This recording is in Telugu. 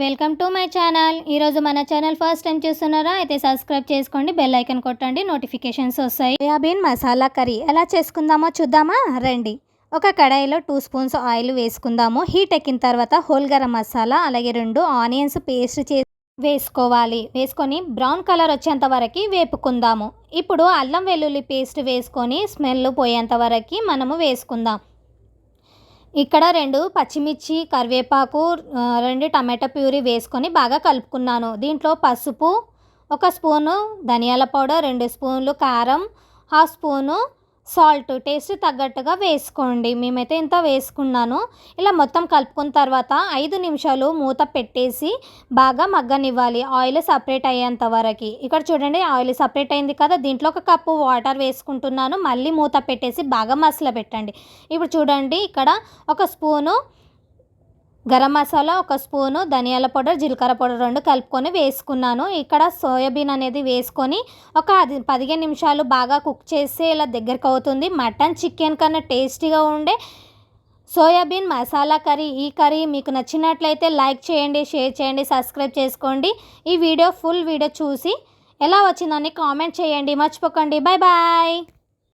Welcome to my channel. ఈరోజు మన ఛానల్ ఫస్ట్ టైం చూస్తున్నారా? అయితే సబ్స్క్రైబ్ చేసుకోండి బెల్ ఐకన్ కొట్టండి నోటిఫికేషన్స్ వస్తాయి. సోయాబీన్ మసాలా కర్రీ ఎలా చేసుకుందామో చూద్దామా? రండి. ఒక కడాయిలో టూ స్పూన్స్ ఆయిల్ వేసుకుందాము. హీట్ ఎక్కిన తర్వాత హోల్ గరం మసాలా అలాగే రెండు ఆనియన్స్ పేస్ట్ చేసి వేసుకోవాలి. వేసుకొని బ్రౌన్ కలర్ వచ్చేంత వరకు వేపుకుందాము. ఇప్పుడు అల్లం వెల్లుల్లి పేస్ట్ వేసుకొని స్మెల్ పోయేంత వరకు మనము వేసుకుందాం. ఇక్కడ రెండు పచ్చిమిర్చి కరివేపాకు రెండు టమాటా ప్యూరీ వేసుకొని బాగా కలుపుకున్నాను. దీంట్లో పసుపు ఒక స్పూను ధనియాల పౌడర్ రెండు స్పూన్లు కారం హాఫ్ స్పూను సాల్ట్ టేస్ట్ తగ్గట్టుగా వేసుకోండి. మేమైతే ఇంత వేసుకున్నాను. ఇలా మొత్తం కలుపుకున్న తర్వాత ఐదు నిమిషాలు మూత పెట్టేసి బాగా మగ్గనివ్వాలి. ఆయిల్ సపరేట్ అయ్యేంత వరకు. ఇక్కడ చూడండి ఆయిల్ సపరేట్ అయింది కదా. దీంట్లో ఒక కప్పు వాటర్ వేసుకుంటున్నాను. మళ్ళీ మూత పెట్టేసి బాగా మసల పెట్టండి ఇప్పుడు చూడండి ఇక్కడ ఒక స్పూను గరం మసాలా ఒక స్పూను ధనియాల పౌడర్ జీలకర్ర పౌడర్ రెండు కలుపుకొని వేసుకున్నాను. ఇక్కడ సోయాబీన్ అనేది వేసుకొని ఒక అది పదిహేను నిమిషాలు బాగా కుక్ చేస్తే ఇలా దగ్గరికి అవుతుంది. మటన్ చికెన్ కన్నా టేస్టీగా ఉండే సోయాబీన్ మసాలా కర్రీ ఈ కర్రీ మీకు నచ్చినట్లయితే లైక్ చేయండి షేర్ చేయండి సబ్స్క్రైబ్ చేసుకోండి. ఈ వీడియో ఫుల్ వీడియో చూసి ఎలా వచ్చిందని కామెంట్ చేయండి. మర్చిపోకండి. Bye bye.